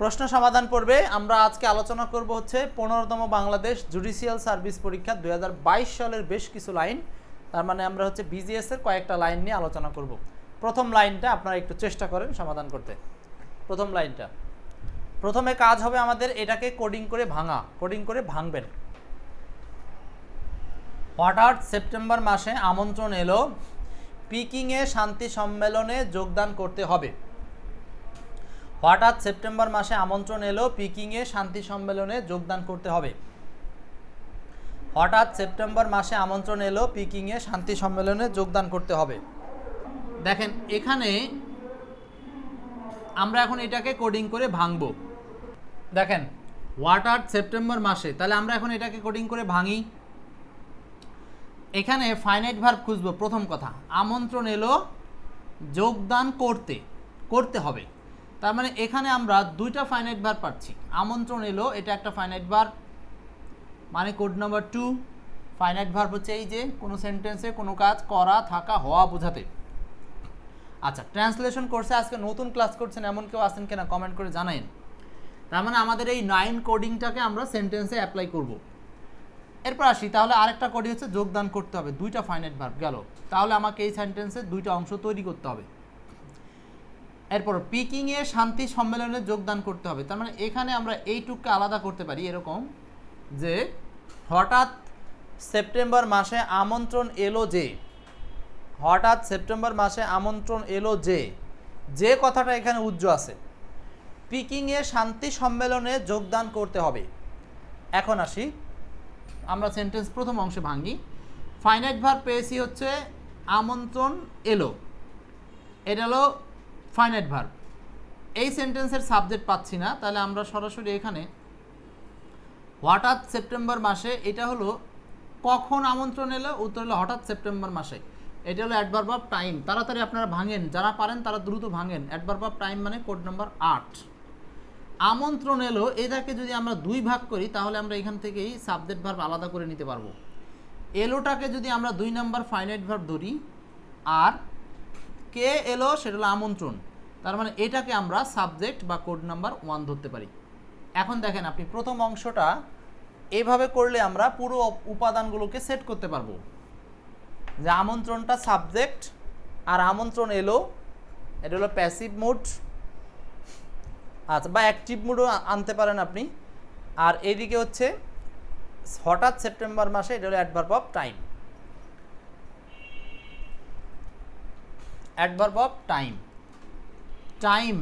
প্রশ্ন সমাধান পড়বে আমরা আজকে আলোচনা করব হচ্ছে পনেরোতম বাংলাদেশ জুডিশিয়াল সার্ভিস পরীক্ষা দু হাজার বাইশ সালের বেশ কিছু লাইন। তার মানে আমরা হচ্ছে বিজিএস এর কয়েকটা লাইন নিয়ে আলোচনা করব। প্রথম লাইনটা আপনারা একটু চেষ্টা করেন সমাধান করতে। প্রথম লাইনটা। প্রথমে কাজ হবে আমাদের এটাকে কোডিং করে ভাঙা, কোডিং করে ভাঙবেন। হঠাৎ সেপ্টেম্বর মাসে আমন্ত্রণ এলো? পিকিংয়ে শান্তি সম্মেলনে যোগদান করতে হবে। হঠাৎ সেপ্টেম্বর মাসে আমন্ত্রণ এলো পিকিংয়ে শান্তি সম্মেলনে যোগদান করতে হবে। হঠাৎ সেপ্টেম্বর মাসে আমন্ত্রণ এলো পিকিংয়ে শান্তি সম্মেলনে যোগদান করতে হবে। দেখেন, এখানে আমরা এখন এটাকে কোডিং করে ভাঙবো। দেখেন, হঠাৎ সেপ্টেম্বর মাসে, তাহলে আমরা এখন এটাকে কোডিং করে ভাঙি। এখানে ফাইনাইট ভার্ব খুঁজবো, প্রথম কথা। আমন্ত্রণ এলো যোগদান করতে করতে হবে। তার মানে এখানে আমরা দুইটা ফাইনাইট ভার্ব পাচ্ছি। আমন্ত্রণ এলো, এটা একটা ফাইনাইট ভার্ব মানে code number two finite verb হচ্ছে এই যে কোনো সেন্টেন্সে কোনো কাজ করা, থাকা, হওয়া, বোঝাতে। আচ্ছা ট্রান্সলেশন কোর্সে আজকে নতুন ক্লাস করছেন, এমন কেউ আছেন কিনা কমেন্ট করে জানাইন তার মানে আমাদের এই নাইন কোডিংটাকে আমরা সেন্টেন্সে অ্যাপ্লাই করব। এরপর আসি, তাহলে আরেকটা কোডি হচ্ছে যোগদান করতে হবে, দুইটা ফাইনাইট ভার্ব গেল। তাহলে আমাকে এই সেন্টেন্সে দুইটা অংশ তৈরি করতে হবে। এরপর পিকিংয়ে শান্তি সম্মেলনে যোগদান করতে হবে। তার মানে এখানে আমরা এইটুককে আলাদা করতে পারি এরকম যে হঠাৎ সেপ্টেম্বর মাসে আমন্ত্রণ এলো যে, হঠাৎ সেপ্টেম্বর মাসে আমন্ত্রণ এলো যে যে কথাটা এখানে উজ্জ্ব আছে। পিকিংয়ে শান্তি সম্মেলনে যোগদান করতে হবে। এখন আসি। আমরা সেন্টেন্স প্রথম অংশে ভাঙি ফাইনাইট ভার পেয়েছি হচ্ছে, আমন্ত্রণ এলো। এটা হলো ফাইনাইট ভার এই সেন্টেন্সের সাবজেক্ট পাচ্ছি না, তাহলে আমরা সরাসরি এখানে হঠাৎ সেপ্টেম্বর মাসে, এটা হলো কখন আমন্ত্রণ এলো, উত্তর হলো হঠাৎ সেপ্টেম্বর মাসে। এটা হলো অ্যাডভার্ব অফ টাইম তাড়াতাড়ি আপনারা ভাঙেন, যারা পারেন তারা দ্রুত ভাঙেন। অ্যাডভার্ব অফ টাইম মানে কোড নাম্বার আট। আমন্ত্রণ এলো, এটাকে যদি আমরা দুই ভাগ করি, তাহলে আমরা এখান থেকেই সাবজেক্ট ভার্ব আলাদা করে নিতে পারব। এলোটাকে যদি আমরা দুই নাম্বার ফাইনাইট ভার্ব ধরি, আর কে এলো, সেটা হলো আমন্ত্রণ। তার মানে এটাকে আমরা সাবজেক্ট বা কোড নাম্বার ওয়ান ধরতে পারি। এখন দেখেন আপনি প্রথম অংশটা এভাবে করলে আমরা পুরো উপাদানগুলোকে সেট করতে পারব। যে আমন্ত্রণটা সাবজেক্ট আর আমন্ত্রণ এলো, এটা হলো প্যাসিভ মুড আচ্ছা বা অ্যাক্টিভ মুডও আনতে পারেন আপনি। আর এইদিকে হচ্ছে হঠাৎ সেপ্টেম্বর মাসে এটা হলো adverb of time adverb of time time.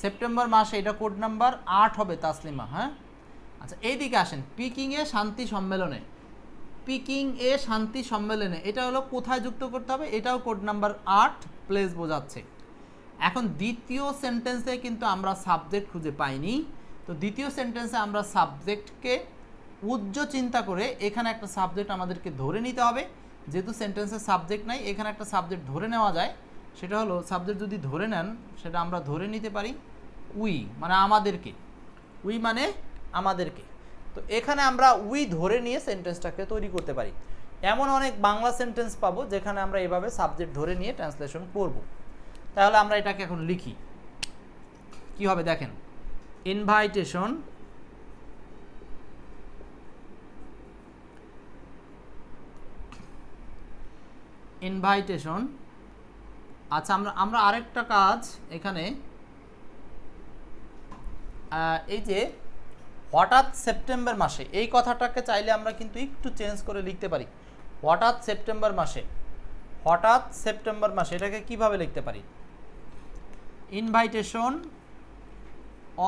September মাসে এটা কোড নাম্বার আট হবে তাসলিমা হ্যাঁ? আচ্ছা এইদিকে আসেন। পিকিংয়ে শান্তি সম্মেলনে। পিকিং এ শান্তি সম্মেলনে। এটা হলো কোথায় যুক্ত করতে হবে? এটাও কোড নাম্বার আট প্লেস বোঝাচ্ছে। এখন দ্বিতীয় সেন্টেন্সে কিন্তু আমরা সাবজেক্ট খুঁজে পাইনি। তো দ্বিতীয় সেন্টেন্সে আমরা সাবজেক্টকে উজ্জ্ব চিন্তা করে এখানে একটা সাবজেক্ট আমাদেরকে ধরে নিতে হবে। যেহেতু সেন্টেন্সের সাবজেক্ট নাই, এখানে একটা সাবজেক্ট ধরে নেওয়া যায়। সেটা হলো সাবজেক্ট যদি ধরে নেন, সেটা আমরা ধরে নিতে পারি উই মানে আমাদেরকে। উই মানে আমাদেরকে। তো এখানে আমরা উই ধরে নিয়ে সেন্টেন্সটাকে তৈরি করতে পারি। এমন অনেক বাংলা সেন্টেন্স পাবো যেখানে আমরা এভাবে সাবজেক্ট ধরে নিয়ে ট্রান্সলেশন করব। তাহলে আমরা এটাকে এখন লিখি। কি হবে দেখেন? ইনভাইটেশন ইনভাইটেশন আচ্ছা আমরা আমরা আরেকটা কাজ এখানে। এই যে হঠাৎ সেপ্টেম্বর মাসে, এই কথাটাকে চাইলে আমরা কিন্তু একটু চেঞ্জ করে লিখতে পারি। হঠাৎ সেপ্টেম্বর মাসে, হঠাৎ সেপ্টেম্বর মাসে, এটাকে কীভাবে লিখতে পারি? Invitation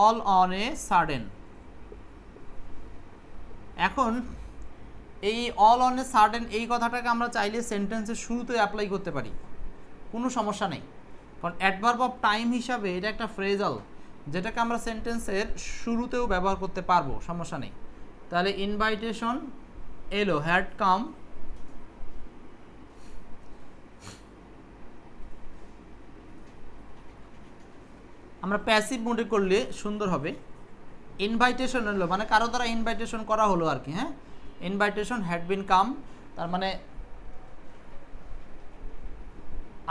all on a sudden এখন এই অল অন এ সাডেন এই কথাটাকে আমরা চাইলে সেন্টেন্সের শুরুতে অ্যাপ্লাই করতে পারি। কোনো সমস্যা নেই। কারণ অ্যাডভার্ব অফ টাইম হিসাবে এটা একটা ফ্রেজাল যেটাকে আমরা সেন্টেন্সের শুরুতেও ব্যবহার করতে পারব, সমস্যা নেই। তাহলে ইনভাইটেশন এলো হ্যাড কাম আমরা প্যাসিভ মোডে করলে সুন্দর হবে। ইনভাইটেশন এলো মানে কারও দ্বারা ইনভাইটেশন করা হলো আর কি হ্যাঁ? ইনভাইটেশন হ্যাড বিন কাম তার মানে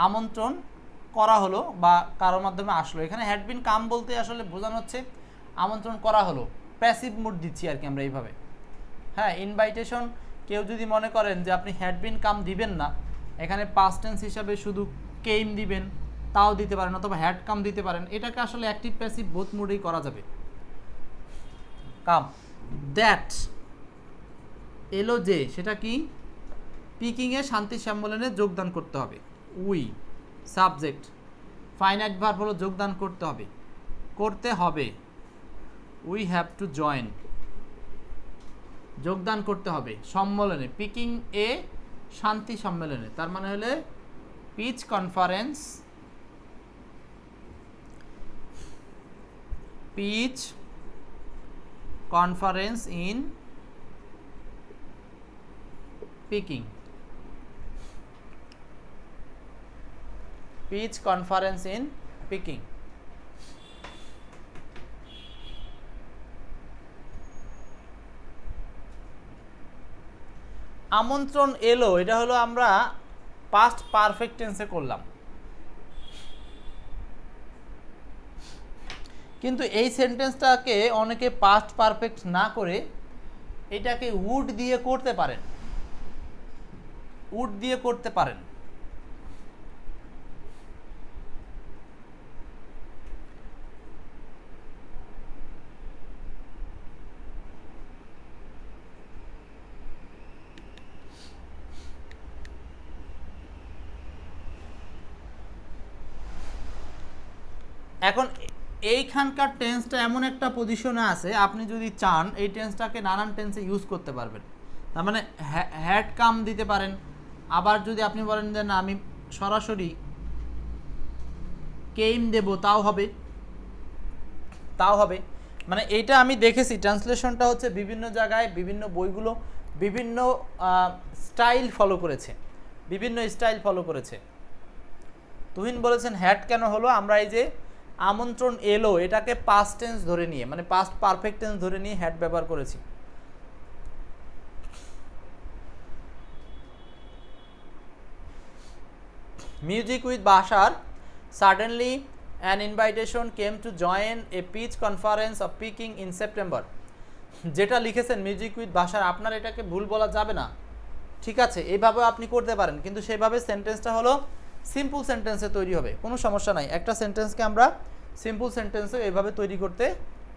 আমন্ত্রণ করা হলো বা কারোর মাধ্যমে আসলো। এখানে হ্যাড বিন কাম বলতে আসলে বোঝানো হচ্ছে আমন্ত্রণ করা হলো। প্যাসিভ মুড দিচ্ছি আর কি আমরা এইভাবে। হ্যাঁ ইনভাইটেশন কেউ যদি মনে করেন যে আপনি হ্যাড বিন কাম দিবেন না, এখানে পাস্ট টেন্স হিসাবে শুধু কেইম দিবেন, তাও দিতে পারেন অথবা হ্যাড কাম দিতে পারেন, এটাকে আসলে অ্যাক্টিভ প্যাসিভ বোথ মুডেই করা যাবে। কাম দ্যাট এলো যে, সেটা কি? পিকিংয়ে শান্তি সম্মেলনে যোগদান করতে হবে। We, subject. ফাইনাইট ভার্ব হলো যোগদান করতে হবে। করতে হবে। We have to join. যোগদান করতে হবে সম্মেলনে। পিকিং এ শান্তি সম্মেলনে। তার মানে হলে peace conference peace conference in Peking. Peace conference in Peking আমন্ত্রণ এলো, এটা হলো আমরা পাস্ট পারফেক্ট টেন্সে করলাম। কিন্তু এই সেন্টেন্সটাকে অনেকে পাস্ট পারফেক্ট না করে এটাকে উড দিয়ে করতে পারেন। উড দিয়ে করতে পারেন এখন এইখানকার টেন্সটা এমন একটা পজিশনে আছে, আপনি যদি চান, এই টেন্সটাকে নানান টেন্সে ইউজ করতে পারবেন। তার মানে হ্যাড কাম দিতে পারেন। আবার যদি আপনি বলেন যে, না, আমি সরাসরি কেইম দেব, তাও হবে। তাও হবে। মানে এইটা আমি দেখেছি ট্রান্সলেশনটা হচ্ছে বিভিন্ন জায়গায় বিভিন্ন বইগুলো বিভিন্ন স্টাইল ফলো করেছে। বিভিন্ন স্টাইল ফলো করেছে। তুহিন বলেছেন হ্যাট কেন হলো? আমরা এই যে আমন্ত্রণ এলো, এটাকে পাস্ট টেন্স ধরে নিয়ে মানে পাস্ট পারফেক্ট টেন্স ধরে নিয়ে হ্যাড ব্যবহার করেছি। মিউজিক উইথ বাসার suddenly an invitation came to join a peace conference of Peking in September যেটা লিখেছেন মিউজিক উইথ বাসার আপনার এটাকে ভুল বলা যাবে না। ঠিক আছে এইভাবে আপনি করতে পারেন, কিন্তু সেভাবে সেন্টেন্সটা হলো সিম্পল সেন্টেন্সে তৈরি হবে। কোনো সমস্যা নাই। একটা সেন্টেন্সকে আমরা সিম্পল সেন্টেন্সে এভাবে তৈরি করতে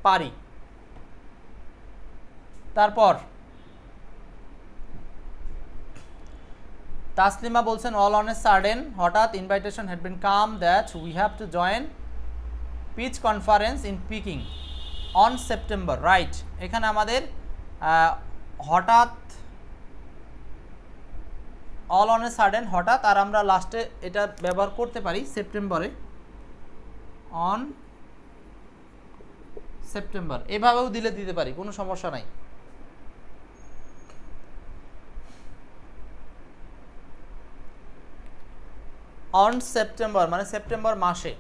পারি। তারপর, তাসলিমা বলছেন অল অন এ সার্ডেন হঠাৎ invitation had been come that we have to join peace conference in Peking on September right এখানে আমাদের হঠাৎ অল অন এ সাডেন হঠাৎ, আর আমরা লাস্টে এটা ব্যবহার করতে পারি সেপ্টেম্বরে। On September. এভাবেও দিলে দিতে পারি, কোনো সমস্যা নাই। অন সেপ্টেম্বর মানে সেপ্টেম্বর মাসে।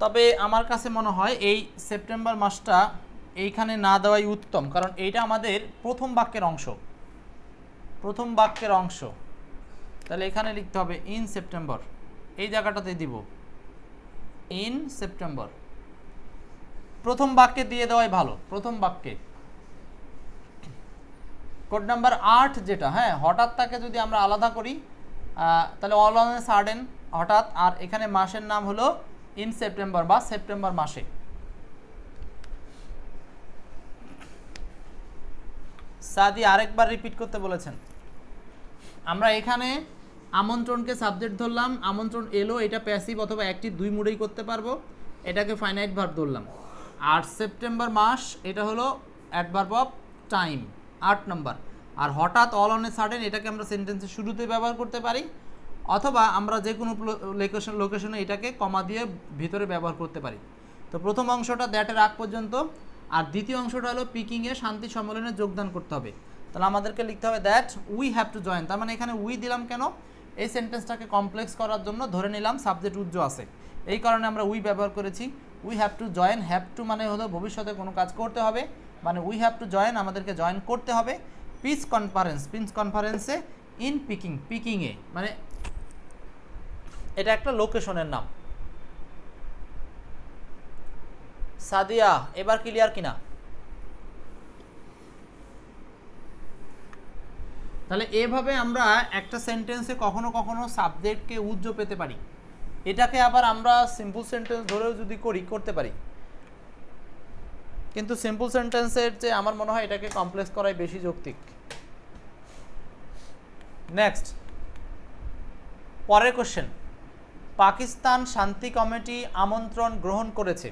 তবে আমার কাছে মনে হয়, এই সেপ্টেম্বর মাসটা এইখানে না দেওয়াই উত্তম, কারণ এইটা আমাদের প্রথম বাক্যের অংশ। প্রথম বাক্যের অংশ। তাহলে এখানে লিখতে হবে ইন সেপ্টেম্বর এই জায়গাটাতে দিব। ইন সেপ্টেম্বর প্রথম বাক্যে দিয়ে দেওয়াই ভালো, প্রথম বাক্যে। কোড নাম্বার আট যেটা হ্যাঁ হঠাৎ তাকে যদি আমরা আলাদা করি তাহলে অল অন সার্ডেন হঠাৎ, আর এখানে মাসের নাম হলো ইন সেপ্টেম্বর বা সেপ্টেম্বর মাসে। সাদি আরেকবার রিপিট করতে বলেছেন। আমরা এখানে আমন্ত্রণকে সাবজেক্ট ধরলাম, আমন্ত্রণ এলো, এটা প্যাসিভ অথবা অ্যাক্টিভ দুই মুডেই করতে পারব, এটাকে ফাইনাইট ভার্ব ধরলাম। আর সেপ্টেম্বর মাস, এটা হলো অ্যাডভার্ব অফ টাইম আট নম্বর আর হঠাৎ অল অন এ সাডেন এটাকে আমরা সেন্টেন্সের শুরুতে ব্যবহার করতে পারি, অথবা আমরা যে কোনো লোকেশন লোকেশনে এটাকে কমা দিয়ে ভিতরে ব্যবহার করতে পারি। তো প্রথম অংশটা দ্যাটের আগ পর্যন্ত আর দ্বিতীয় অংশটা হলো পিকিংয়ে শান্তি সম্মেলনে যোগদান করতে হবে। তাহলে আমাদেরকে লিখতে হবে that we have to join তার মানে এখানে উই দিলাম কেন? এই সেন্টেন্সটাকে কমপ্লেক্স করার জন্য ধরে নিলাম সাবজেক্ট উজ্জ আছে। এই কারণে আমরা উই ব্যবহার করেছি। We have to join have to মানে হলো ভবিষ্যতে কোনো কাজ করতে হবে। মানে উই হ্যাভ টু জয়েন আমাদেরকে জয়েন করতে হবে। পিচ কনফারেন্স পিচ কনফারেন্সে ইন পিকিং পিকিংয়ে মানে এটা একটা লোকেশনের নাম। সাদিয়া, এবার ক্লিয়ার কিনা? তাহলে এভাবে আমরা একটা সেন্টেন্সে কখনো কখনো সাবজেক্টকে উজ্জ পেতে পারি। এটাকে আবার আমরা সিম্পল সেন্টেন্স ধরেও যদি করি, করতে পারি। কিন্তু সিম্পল সেন্টেন্সের যে আমার মনে হয় এটাকে কমপ্লেক্স করাই বেশি যৌক্তিক। নেক্সট পরের কোশ্চেন পাকিস্তান শান্তি কমিটি আমন্ত্রণ গ্রহণ করেছে।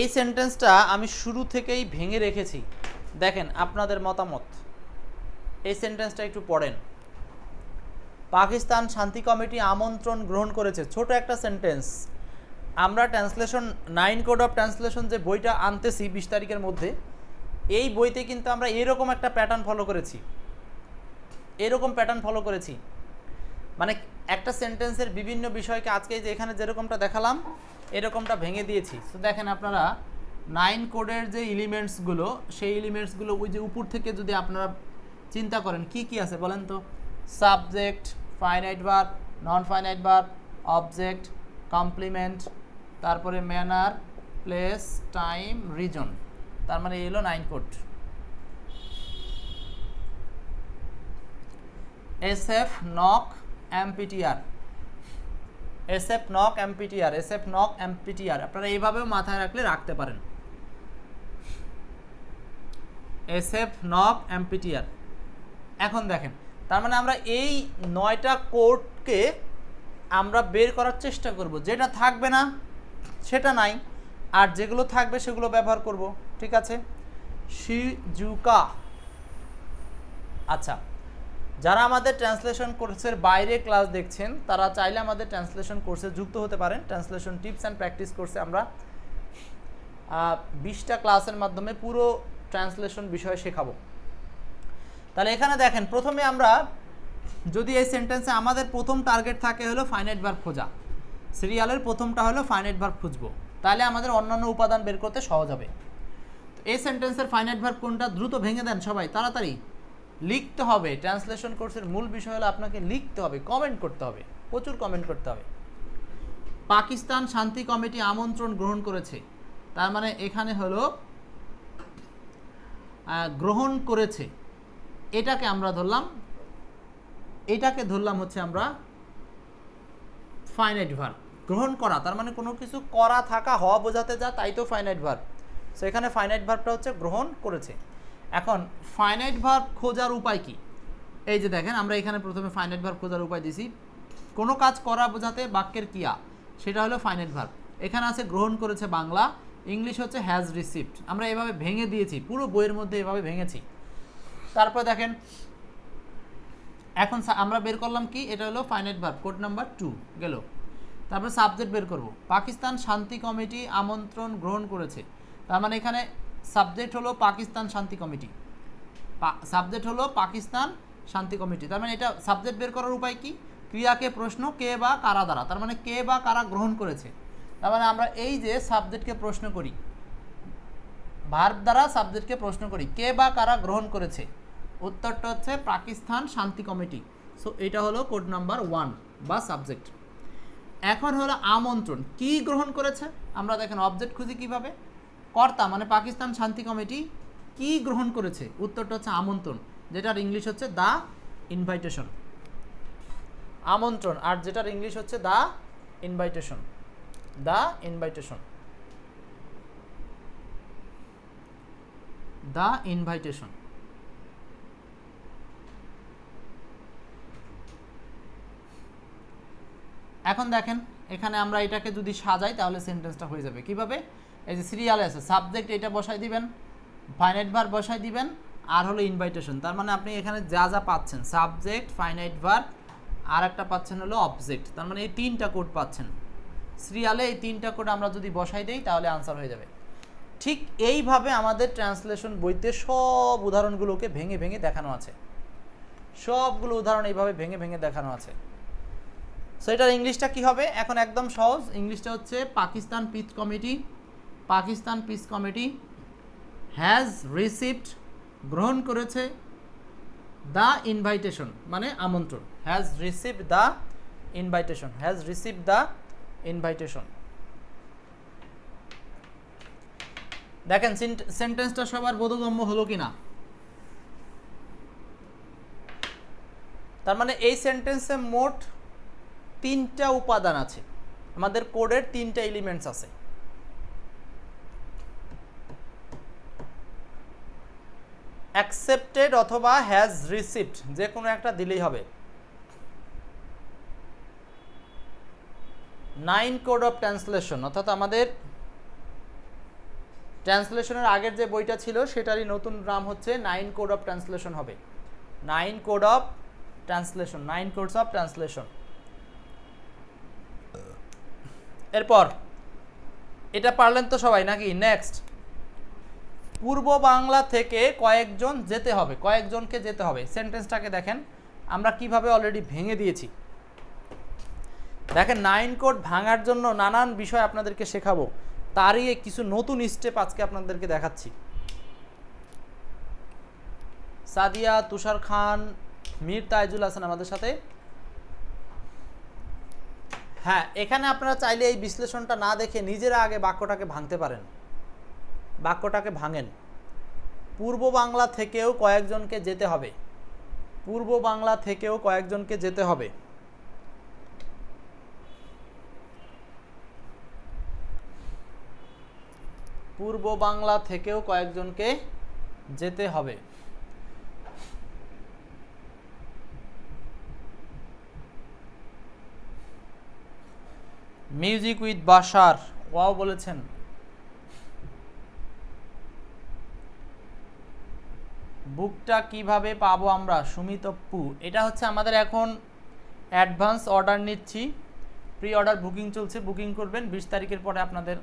এই সেন্টেন্সটা আমি শুরু থেকেই ভেঙে রেখেছি। দেখেন আপনাদের মতামত। এই সেন্টেন্সটা একটু পড়েন। পাকিস্তান শান্তি কমিটি আমন্ত্রণ গ্রহণ করেছে। ছোট একটা সেন্টেন্স আমরা translation nine code of translation যে বইটা আনতেছি বিশ তারিখের মধ্যে, এই বইতে কিন্তু আমরা এরকম একটা প্যাটার্ন ফলো করেছি। এরকম প্যাটার্ন ফলো করেছি। মানে একটা সেন্টেন্সের বিভিন্ন বিষয়কে আজকে যে এখানে যেরকমটা দেখালাম এরকমটা ভেঙে দিয়েছি। তো দেখেন আপনারা নাইন কোডের যে এলিমেন্টসগুলো সেই এলিমেন্টসগুলো ওই যে উপর থেকে যদি আপনারা চিন্তা করেন, কি কি আছে বলেন তো? সাবজেক্ট ফাইনাইট বার নন ফাইনাইট বার অবজেক্ট কমপ্লিমেন্ট তারপরে ম্যানার প্লেস টাইম রিজন তার মানে এলো nine code S F knock এমপিটিআর S F knock এমপিটিআর S F knock এমপিটিআর আপনারা এইভাবেও মাথায় রাখলে রাখতে পারেন। এস এফ নক এমপিটিআর এখন দেখেন, তার মানে আমরা এই নয়টা কোডকে আমরা বের করার চেষ্টা করব। যেটা থাকবে না, সেটা নাই। আর যেগুলো থাকবে, সেগুলো ব্যবহার করব। ঠিক আছে? শিজুকা। আচ্ছা যারা আমাদের ট্রান্সলেশন কোর্সের বাইরে ক্লাস দেখছেন, তারা চাইলে আমাদের ট্রান্সলেশন কোর্সে যুক্ত হতে পারেন। ট্রান্সলেশন টিপস অ্যান্ড প্র্যাকটিস কোর্সে আমরা বিশটা ক্লাসের মাধ্যমে পুরো ট্রান্সলেশন বিষয় শেখাবো। তাহলে এখানে দেখেন, প্রথমে আমরা যদি এই সেন্টেন্সে আমাদের প্রথম টার্গেট থাকে হলো ফাইনাইট ভার্ব খোঁজা। সিরিয়ালের প্রথমটা হলো ফাইনাইট ভার্ব খুঁজবো। তাহলে আমাদের অন্যান্য উপাদান বের করতে সহজ হবে। এই সেন্টেন্সের ফাইনাইট ভার্ব কোনটা দ্রুত ভেঙে দেন সবাই, তাড়াতাড়ি। লিখতে হবে। ট্রান্সলেশন কোর্সের মূল বিষয় হলো আপনাকে লিখতে হবে কমেন্ট করতে হবে, প্রচুর কমেন্ট করতে হবে। পাকিস্তান শান্তি কমিটি আমন্ত্রণ গ্রহণ করেছে। তার মানে এখানে হলো গ্রহণ করেছে। এটাকে আমরা ধরলাম, এটাকে ধরলাম হচ্ছে আমরা ফাইনাইট ভার্ব গ্রহণ করা, তার মানে কোনো কিছু করা, থাকা, হওয়া, বোঝাতে যা, তাই তো ফাইনাইট ভার্ব সো এখানে ফাইনাইট ভার্বটা হচ্ছে গ্রহণ করেছে। এখন ফাইনাইট ভার্ব খোঁজার উপায় কি? এই যে দেখেন, আমরা এখানে প্রথমে ফাইনাইট ভার্ব খোঁজার উপায় দিছি। কোনো কাজ করা বোঝাতে বাক্যের কিয়া সেটা হলো ফাইনাইট ভার্ব এখানে আছে গ্রহণ করেছে বাংলা, ইংলিশ হচ্ছে হ্যাজ রিসিভড আমরা এভাবে ভেঙে দিয়েছি, পুরো বইয়ের মধ্যে এভাবে ভেঙেছি। তারপর দেখেন, এখন আমরা বের করলাম কি? এটা হলো finite verb code number two গেল। তারপর সাবজেক্ট বের করব। পাকিস্তান শান্তি কমিটি আমন্ত্রণ গ্রহণ করেছে। তার মানে এখানে সাবজেক্ট হলো পাকিস্তান শান্তি কমিটি। সাবজেক্ট হলো পাকিস্তান শান্তি কমিটি। তার মানে এটা সাবজেক্ট বের করার উপায় কি? ক্রিয়াকে প্রশ্ন কে বা কারা দ্বারা, তার মানে কে বা কারা গ্রহণ করেছে। তার মানে আমরা এই যে সাবজেক্টকে প্রশ্ন করি, ভার্ব দ্বারা সাবজেক্টকে প্রশ্ন করি, কে বা কারা গ্রহণ করেছে? উত্তরটা হচ্ছে পাকিস্তান শান্তি কমিটি। সো এটা হলো কোড নাম্বার ওয়ান বা সাবজেক্ট। এখন হলো আমন্ত্রণ, কি গ্রহণ করেছে? আমরা দেখেন, অবজেক্ট খুঁজি কীভাবে? কর্তা মানে পাকিস্তান শান্তি কমিটি, কি গ্রহণ করেছে? উত্তরটা হচ্ছে আমন্ত্রণ, যেটার ইংলিশ হচ্ছে দ্য ইনভাইটেশন। আমন্ত্রণ, আর যেটার ইংলিশ হচ্ছে the invitation. The invitation. The invitation. এখন দেখেন, এখানে আমরা এটাকে যদি সাজাই, তাহলে সেন্টেন্সটা হয়ে যাবে। কীভাবে? এই যে সিরিয়ালে আছে সাবজেক্ট এটা বসাই দিবেন ফাইনাইট ভার বসাই দিবেন, আর হলো ইনভাইটেশন তার মানে আপনি এখানে যা যা পাচ্ছেন সাবজেক্ট ফাইনাইট ভার আর একটা পাচ্ছেন হলো অবজেক্ট তার মানে এই তিনটা কোড পাচ্ছেন। সিরিয়ালে এই তিনটা কোড আমরা যদি বসাই দেই, তাহলে আনসার হয়ে যাবে। ঠিক এইভাবে আমাদের ট্রান্সলেশন বইতে সব উদাহরণগুলোকে ভেঙে ভেঙে দেখানো আছে। সবগুলো উদাহরণ এইভাবে ভেঙে ভেঙে দেখানো আছে। সো এটার ইংলিশটা কী হবে? এখন একদম সহজ। ইংলিশটা হচ্ছে Pakistan peace committee. Pakistan peace committee has received গ্রহণ করেছে দ্য ইনভাইটেশন মানে আমন্ত্রণ। Has receive the invitation has receive the invitation দেখেন সেন্টেন্সটা সবার বোধগম্য হলো কি না তার মানে এই সেন্টেন্সে মোট তিনটা উপাদান আছে। আমাদের কোডের তিনটা এলিমেন্টস আছে। অ্যাকসেপ্টেড অথবা হ্যাজ রিসিভড যে কোনো একটা দিলেই হবে। নাইন কোড অফ ট্রান্সলেশন অর্থাৎ আমাদের ট্রান্সলেশনের আগের যে বইটা ছিল, সেটারই নতুন নাম হচ্ছে নাইন কোড অফ ট্রান্সলেশন হবে। Nine code of translation nine codes of translation এরপর, এটা পারলেন তো সবাই নাকি? নেক্সট পূর্ব বাংলা থেকে কয়েকজন যেতে হবে, কয়েকজনকে যেতে হবে। সেন্টেন্সটাকে দেখেন, আমরা কীভাবে অলরেডি ভেঙে দিয়েছি। দেখেন নাইন কোড ভাঙার জন্য নানান বিষয় আপনাদেরকে শেখাবো। তারই কিছু নতুন স্টেপ আজকে আপনাদেরকে দেখাচ্ছি। সাদিয়া, তুষার খান, মীর তাইজুল হাসান আমাদের সাথে। হ্যাঁ এখানে আপনারা চাইলে এই বিশ্লেষণটা না দেখে নিজেরা আগে বাক্যটাকে ভাঙতে পারেন। বাক্যটাকে ভাঙেন। পূর্ব বাংলা থেকেও কয়েকজনকে যেতে হবে। পূর্ব বাংলা থেকেও কয়েকজনকে যেতে হবে। পূর্ব বাংলা থেকেও কয়েকজনকে যেতে হবে। মিউজিক উইথ বাসার ওয়াও বলেছেন। বুকটা কীভাবে পাবো আমরা, সুমিত অপ্পু? এটা হচ্ছে আমাদের এখন অ্যাডভান্স অর্ডার নিচ্ছি। প্রি অর্ডার বুকিং চলছে বুকিং করবেন, বিশ তারিখের পরে আপনাদের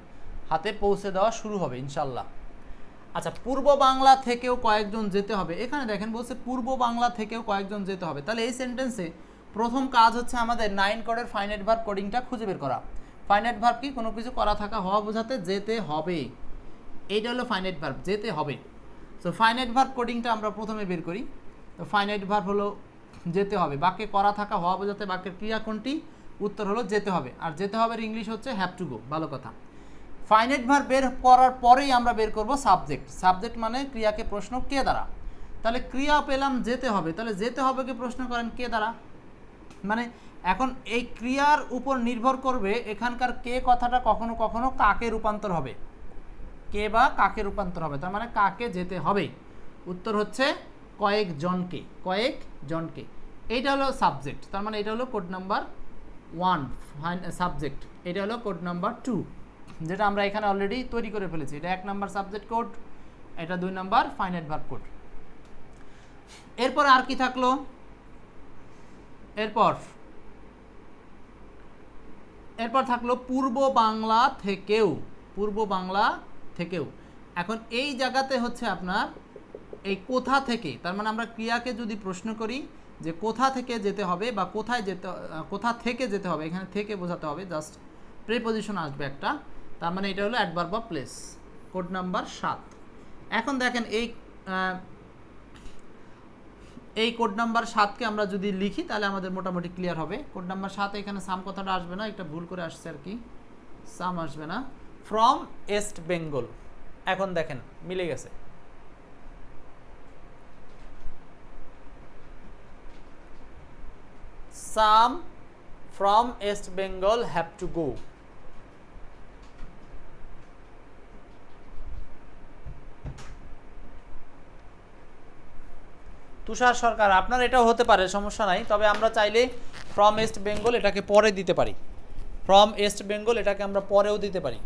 হাতে পৌঁছে দেওয়া শুরু হবে, ইনশাল্লাহ। আচ্ছা পূর্ব বাংলা থেকেও কয়েকজন যেতে হবে। এখানে দেখেন বলছে পূর্ব বাংলা থেকেও কয়েকজন যেতে হবে। তাহলে এই সেন্টেন্সে প্রথম কাজ হচ্ছে আমাদের নাইন কোডের ফাইনাইট ভার্ব কোডিংটা খুঁজে বের করা। ফাইনাইট ভার্ব কি? কোনো কিছু করা থাকা হওয়া বোঝাতে যেতে হবে। এইটা হলো ফাইনাইট ভার্ব যেতে হবে। সো ফাইনাইট ভার্ব কোডিংটা আমরা প্রথমে বের করি। তো ফাইনাইট ভার্ব হলো যেতে হবে। বাক্যে করা থাকা, হওয়া বোঝাতে বাক্যের ক্রিয়া কোনটি? উত্তর হলো যেতে হবে। আর যেতে হবে ইংলিশ হচ্ছে হ্যাভ টু গো ভালো কথা। ফাইনাইট ভার্ব বের করার পরেই আমরা বের করব সাবজেক্ট সাবজেক্ট মানে ক্রিয়াকে প্রশ্ন কে দ্বারা? তাহলে ক্রিয়া পেলাম যেতে হবে। তাহলে যেতে হবে কি প্রশ্ন করেন কে দ্বারা? মানে এখন এই ক্রিয়ার উপর নির্ভর করবে এখানকার কে কথাটা কখনো কখনো কাকে রূপান্তর হবে। কে বা কাকে রূপান্তর হবে? তার মানে কাকে যেতে হবে? উত্তর হচ্ছে কয়েকজনকে কয়েকজনকে এইটা হলো সাবজেক্ট তার মানে এটা হলো কোড নাম্বার ওয়ান সাবজেক্ট এটা হলো কোড নাম্বার টু যেটা আমরা এখানে অলরেডি তৈরি করে ফেলেছি। এটা এক নাম্বার সাবজেক্ট কোড এটা দুই নাম্বার ফাইনাইট ভার্ব কোড এরপর আর কি থাকল? এরপর এরপর থাকল পূর্ব বাংলা থেকেও, পূর্ব বাংলা থেকেও। এখন এই জায়গাতে হচ্ছে আপনার এই কোথা থেকে, তার মানে আমরা ক্রিয়াকে যদি প্রশ্ন করি যে কোথা থেকে যেতে হবে বা কোথায় যেতে, কোথা থেকে যেতে হবে, এখানে থেকে বোঝাতে হবে জাস্ট প্রিপোজিশন আসবে একটা, তার মানে এটা হলো adverb of place code number সাত। এখন দেখেন এই এই কোড নাম্বার সাতকে আমরা যদি লিখি, তাহলে আমাদের মোটামুটি ক্লিয়ার হবে। কোড নাম্বার সাত এখানে সাম কথাটা আসবে না, একটা ভুল করে আসছে আর কি। সাম আসবে না। ফ্রম ওয়েস্ট বেঙ্গল এখন দেখেন, মিলে গেছে। Some from West Bengal have to go Tushar Sarkar, আপনার এটাও হতে পারে, সমস্যা নাই। তবে আমরা চাইলে ফ্রম ওয়েস্ট বেঙ্গল এটাকে পরে দিতে পারি। ফ্রম ওয়েস্ট বেঙ্গল এটাকে আমরা পরেও দিতে পারি।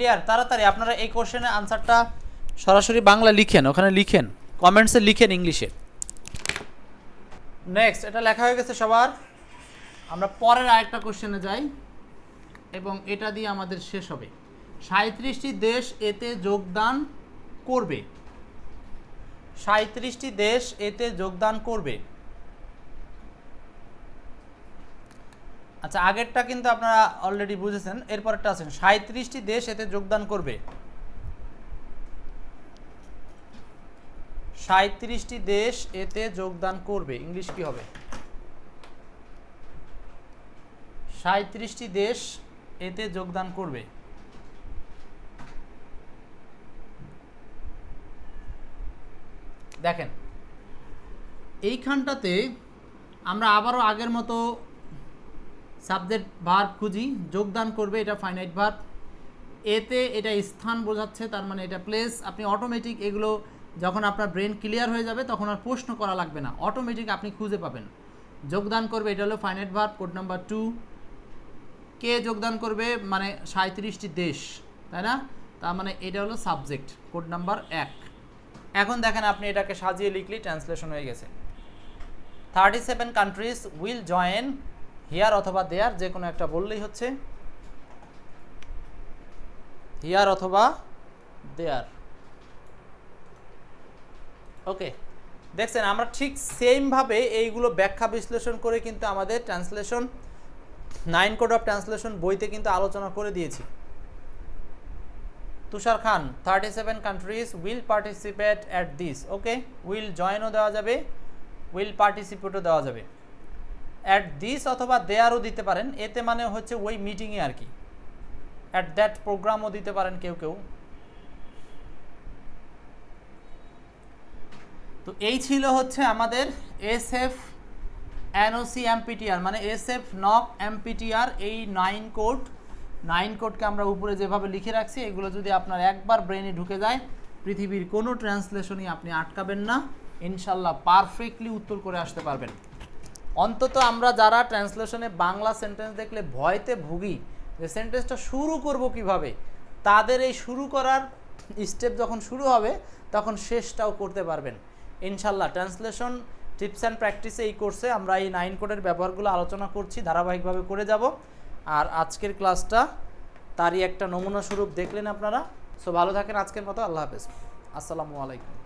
ক্লিয়ার, তাড়াতাড়ি আপনারা এই কোশ্চেনের আনসারটা সরাসরি বাংলা লিখেন, ওখানে লিখেন কমেন্টসে লিখেন ইংলিশে। নেক্সট এটা লেখা হয়ে গেছে সবার। আমরা পরের আরেকটা কোশ্চেনে যাই, এবং এটা দিয়ে আমাদের শেষ হবে। সাঁত্রিশটি দেশ এতে যোগদান করবে। সাঁত্রিশটি দেশ এতে যোগদান করবে। আচ্ছা আগেরটা কিন্তু আপনারা অলরেডি বুঝেছেন এরপরটা আছেন সাঁত্রিশটি দেশ এতে যোগদান করবে। সাঁত্রিশটি দেশ এতে যোগদান করবে। ইংলিশ কি হবে? সাঁত্রিশটি দেশ এতে যোগদান করবে। দেখেন, এইখানটাতে আমরা আবারও আগের মতো সাবজেক্ট ভার্ব খুঁজি, যোগদান করবে, এটা ফাইনাইট ভার্ব। এতে এটা স্থান বোঝাচ্ছে, তার মানে এটা প্লেস আপনি অটোমেটিক এগুলো যখন আপনার ব্রেন ক্লিয়ার হয়ে যাবে, তখন আর প্রশ্ন করা লাগবে না। অটোমেটিক আপনি খুঁজে পাবেন। যোগদান করবে, এটা হলো finite verb code number two কে যোগদান করবে? মানে সাঁত্রিশটি দেশ, তাই না? তার মানে এটা হলো সাবজেক্ট কোড নাম্বার এক। এখন দেখেন আপনি এটাকে সাজিয়ে লিখলি ট্রান্সলেশন হয়ে গেছে। Thirty seven countries will join here অথবা দেয়ার, যে কোনো একটা বললেই হচ্ছে হিয়ার অথবা দেয়ার। ওকে, দেখছেন আমরা ঠিক সেমভাবে এইগুলো ব্যাখ্যা বিশ্লেষণ করে কিন্তু আমাদের translation, nine code of translation বইতে কিন্তু আলোচনা করে দিয়েছি। Tushar Khan thirty seven countries will participate at this okay will জয়েনও দেওয়া যাবে উইল পার্টিসিপেটও দেওয়া যাবে। অ্যাট দিস অথবা দেয়ারও দিতে পারেন। এতে মানে হচ্ছে ওই মিটিংয়ে আর কি। অ্যাট দ্যাট প্রোগ্রামও দিতে পারেন কেউ কেউ। তো এই ছিল হচ্ছে আমাদের এস এফ এনওসি এমপিটিআর মানে এস এফ নক এমপিটিআর এই নাইন কোড নাইন কোডকে আমরা উপরে যেভাবে লিখে রাখছি, এগুলো যদি আপনার একবার ব্রেনে ঢুকে যায়, পৃথিবীর কোনো ট্রান্সলেশনই আপনি আটকাবেন না। ইনশাল্লাহ পারফেক্টলি উত্তর করে আসতে পারবেন। অন্তত আমরা যারা ট্রান্সলেশনে বাংলা সেন্টেন্স দেখলে ভয়তে ভুগি, যে সেন্টেন্সটা শুরু করব কীভাবে, তাদের এই শুরু করার স্টেপ যখন শুরু হবে, তখন শেষটাও করতে পারবেন। ইনশাল্লাহ, ট্রান্সলেশন টিপস অ্যান্ড প্র্যাকটিসে এই কোর্সে আমরা এই নাইন কোডের ব্যবহারগুলো আলোচনা করছি, ধারাবাহিকভাবে করে যাব। আর আজকের ক্লাসটা তারই একটা নমুনা স্বরূপ দেখলেন আপনারা। সো ভালো থাকেন আজকের মতো, আল্লাহ হাফেজ। আসসালামু আলাইকুম।